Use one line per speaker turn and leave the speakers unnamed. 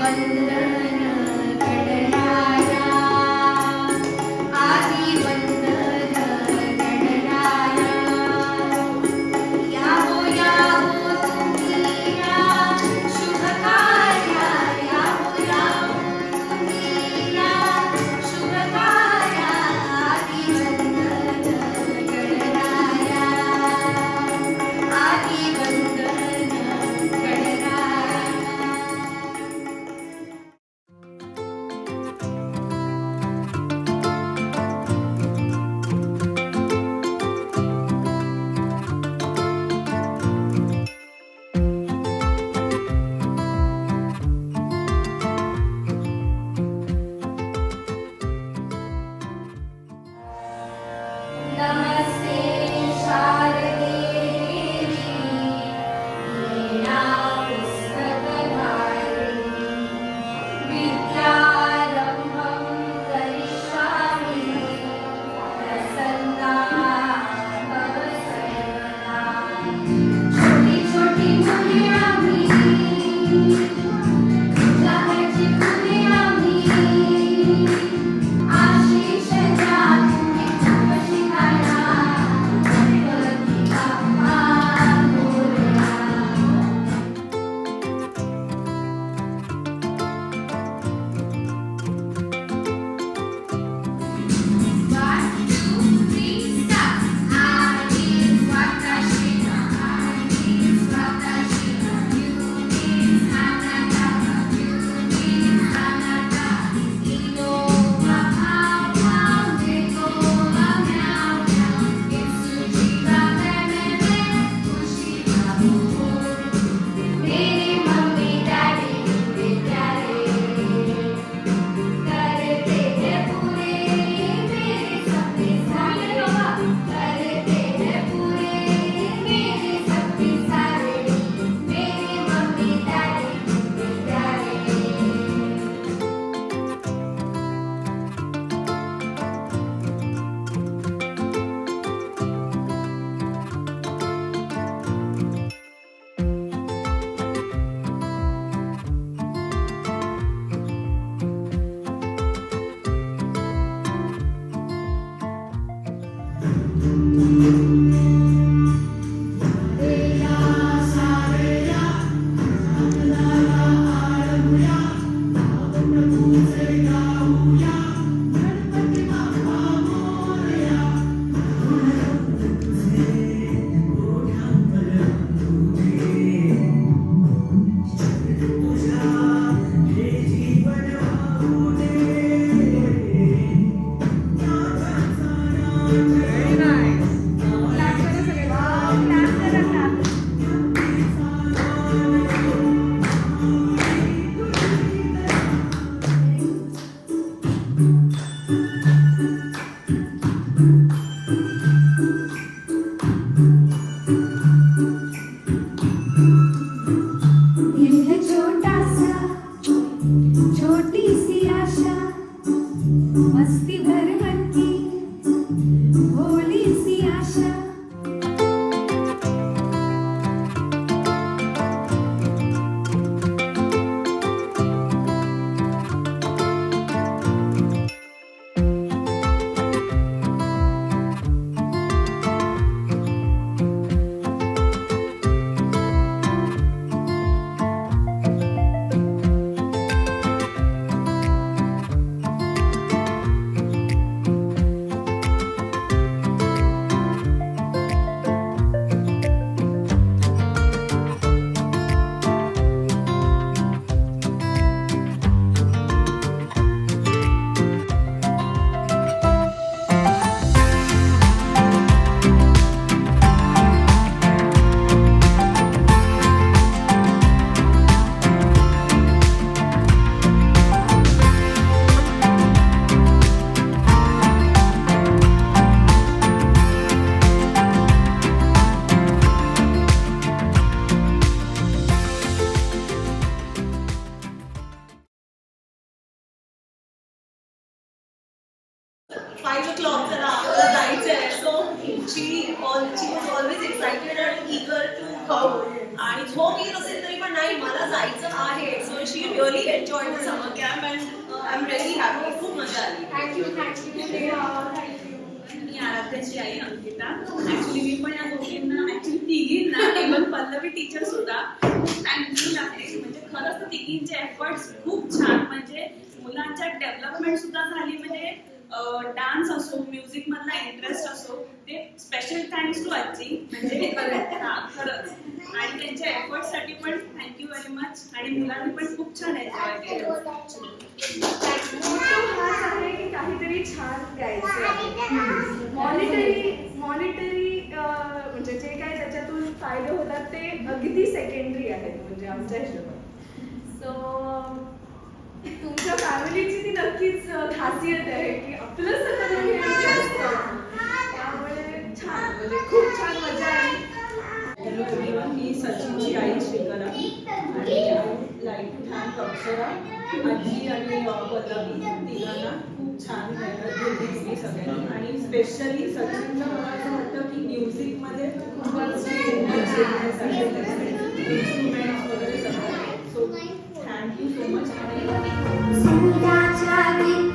Kalender.
Five o'clock चला आपल्याला जायचंय. So she all she was always excited and eager to come आणि झोप येत असेल तरी पण नाही मला जायचं आहे. So she really enjoy the summer camp and I am really happy खूप मजा आली.
थँक्यू थँक्यू
मी आराध्याची आई अंकिता. ऍक्च्युली मी पण या दोघींना ऍक्च्युली तिघींना इव्हन पल्लवी टीचर सुद्धा थँक्यू लागते म्हणजे खरंच तिघींचे एफर्ट्स खूप छान. म्हणजे मुलांच्या डेव्हलपमेंट सुद्धा झाली. म्हणजे डान्स असो म्युझिक मधला इंटरेस्ट असो ते स्पेशल थँक्स टू आजी. म्हणजे हा खरंच. आणि त्यांच्या एफर्टसाठी पण थँक्यू व्हेरी मच आणि मुलांनी पण खूप छान एन्जॉय केलं.
काहीतरी छान गायचं मॉनिटरी मॉनिटरी म्हणजे जे काही त्याच्यातून फायदे होतात ते अगदी सेकंडरी आहेत म्हणजे आमच्या हिशोबात. सो तुमच्या फॅमिलीची ती नक्कीच खासियत आहे की आपलं सगळं त्यामुळे छान म्हणजे खूप छान मजा आली.
मी सचिनची आई श्रीकला. आणि लाईफ छान अक्षरा आजी आणि पल्लवी तिघांना खूप छान घेतली सगळ्यांनी. आणि स्पेशली सचिनचं मला असं वाटतं की म्युझिकमध्ये खूपच इन्स्ट्रुमेंट्स वगैरे सगळं. So thank you so much आणि Thank you.